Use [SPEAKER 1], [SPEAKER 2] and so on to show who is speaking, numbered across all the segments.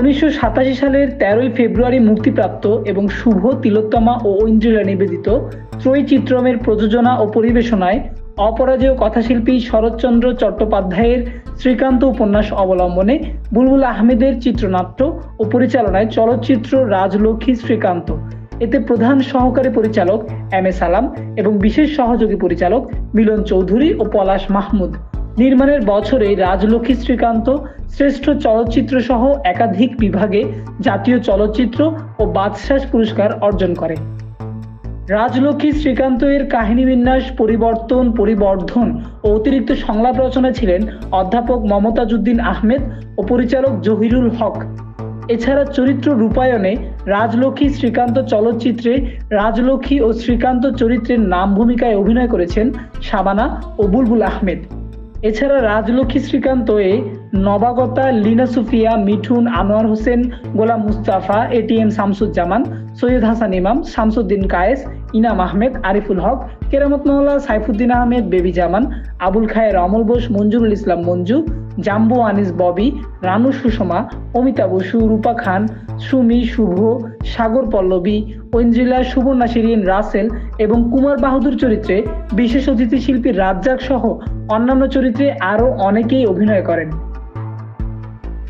[SPEAKER 1] উনিশশো সাতাশি সালের তেরোই ফেব্রুয়ারি মুক্তিপ্রাপ্ত এবং শুভ তিলোত্তমা ও ঐন্দ্রিলা নিবেদিত ত্রয়ী চিত্রমের প্রযোজনা ও পরিবেশনায় অপরাজেয় কথাশিল্পী শরৎচন্দ্র চট্টোপাধ্যায়ের শ্রীকান্ত উপন্যাস অবলম্বনে বুলবুল আহমেদের চিত্রনাট্য ও পরিচালনায় চলচ্চিত্র রাজলক্ষ্মী শ্রীকান্ত। এতে প্রধান সহকারী পরিচালক এম এ সালাম এবং বিশেষ সহযোগী পরিচালক মিলন চৌধুরী ও পলাশ মাহমুদ। নির্মাণের বছরে রাজলক্ষ্মী শ্রীকান্ত, শ্রেষ্ঠ চলচ্চিত্র সহ একাধিক বিভাগে জাতীয় চলচ্চিত্র ও বাদশাস পুরস্কার অর্জন করে। রাজলক্ষ্মী শ্রীকান্ত এর কাহিনী বিন্যাস, পরিবর্তন, পরিবর্ধন ও অতিরিক্ত সংলাপ রচনা ছিলেন অধ্যাপক মমতাজউদ্দিন আহমেদ ও পরিচালক জহিরুল হক। এছাড়া চরিত্র রূপায়ণে রাজলক্ষ্মী শ্রীকান্ত চলচ্চিত্রে রাজলক্ষ্মী ও শ্রীকান্ত চরিত্রের নাম ভূমিকায় অভিনয় করেছেন শাবানা ও বুলবুল আহমেদ। এছাড়া রাজলক্ষ্মী শ্রীকান্ত এ, নবাগতা, লিনা সুফিয়া, মিঠুন, আনোয়ার হোসেন, গোলাম মুস্তাফা এটিএম শামসুজ্জামান, সৈয়দ হাসান ইমাম, শামসুদ্দিন কায়েস ইনাম আহমেদ, আরিফুল হক, কেরামত মোল্লা সাইফুদ্দিন আহমেদ, বেবি জামান, আবুল খায়ের অমল বোস, মঞ্জুরুল ইসলাম মঞ্জু, জাম্বু আনিস ববি, রানু সুষমা, অমিতা বসু, রূপা খান, সুমি, শুভ, সাগর পল্লবী, ঐন্দ্রিলা সুবর্ণা শিরিন রাসেল এবং কুমার বাহাদুর চরিত্রে বিশেষ অতিথি শিল্পী রাজ্জাক সহ অন্যান্য চরিত্রে আরও অনেকেই অভিনয় করেন।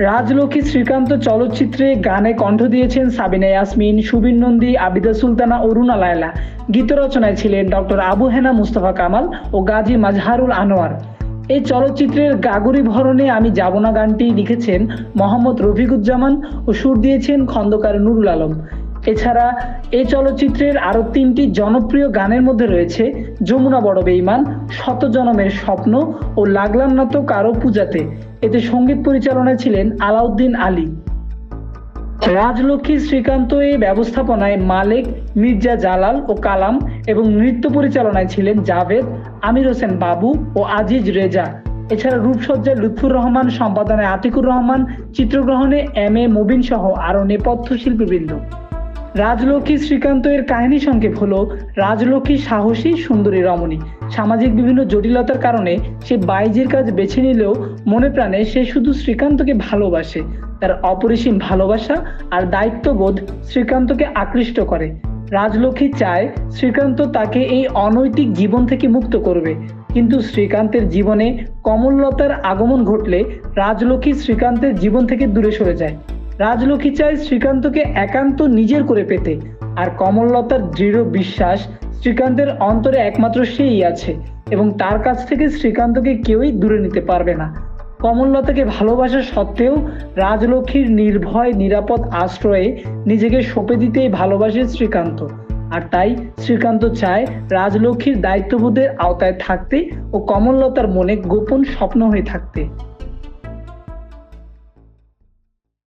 [SPEAKER 1] রাজলক্ষ্মী শ্রীকান্ত চলচ্চিত্রে গানে কণ্ঠ দিয়েছেন সাবিনা ইয়াসমিন, সুবীর নন্দী, আবিদা সুলতানা, অরুণা লায়লা। গীত রচনায় ছিলেন ডক্টর আবু হেনা মুস্তফা কামাল ও গাজী মাজহারুল আনোয়ার। এই চলচ্চিত্রের গাগুরি ভরণে আমি যাব না গানটি লিখেছেন মোহাম্মদ রফিকুজ্জামান ও সুর দিয়েছেন খন্দকার নুরুল আলম। এছাড়া এই চলচ্চিত্রের আরও তিনটি জনপ্রিয় গানের মধ্যে রয়েছে যমুনা বড় বেইমান শত জনমের স্বপ্ন ও লাগলাম না তো কারও পূজাতে। এতে সংগীত পরিচালনায় ছিলেন আলাউদ্দিন আলী। রাজলক্ষ্মী শ্রীকান্ত এই ব্যবস্থাপনায় মালেক, মির্জা জালাল ও কালাম এবং নৃত্য পরিচালনায় ছিলেন জাভেদ, আমির হোসেন বাবু ও আজিজ রেজা। এছাড়া রূপসজ্জায় লুৎফুর রহমান, সম্পাদনায় আতিকুর রহমান, চিত্রগ্রহণে এম এ মুবিন সহ আরও নেপথ্য শিল্পীবৃন্দ। রাজলক্ষ্মী শ্রীকান্ত এর কাহিনী সংক্ষেপ হলো, রাজলক্ষ্মী সাহসী, সুন্দরী রমণী। সামাজিক বিভিন্ন জটিলতার কারণে সে বাইজির কাজ বেছে নিলেও মনে প্রাণে সে শুধু শ্রীকান্তকে ভালোবাসে। তার অপরিসীম ভালোবাসা আর দায়িত্ববোধ শ্রীকান্তকে আকৃষ্ট করে। রাজলক্ষ্মী চায় শ্রীকান্ত তাকে এই অনৈতিক জীবন থেকে মুক্ত করবে। কিন্তু শ্রীকান্তের জীবনে কমললতার আগমন ঘটলে রাজলক্ষ্মী শ্রীকান্তের জীবন থেকে দূরে সরে যায়। রাজলক্ষ্মী চায় শ্রীকান্তকে একান্ত নিজের করে পেতে, আর কমললতার দৃঢ় বিশ্বাস শ্রীকান্তের অন্তরে একমাত্র সেই আছে, এবং তার কাছ থেকে শ্রীকান্তকে কেউই দূরে নিতে পারবে না। কমললতাকে ভালোবাসা সত্ত্বেও রাজলক্ষ্মীর নির্ভয়, নিরাপদ আশ্রয়ে নিজেকে সঁপে দিতেই ভালোবাসে শ্রীকান্ত। আর তাই শ্রীকান্ত চায় রাজলক্ষ্মীর দায়িত্ববোধের আওতায় থাকতে ও কমললতার মনে গোপন স্বপ্ন হয়ে থাকতে।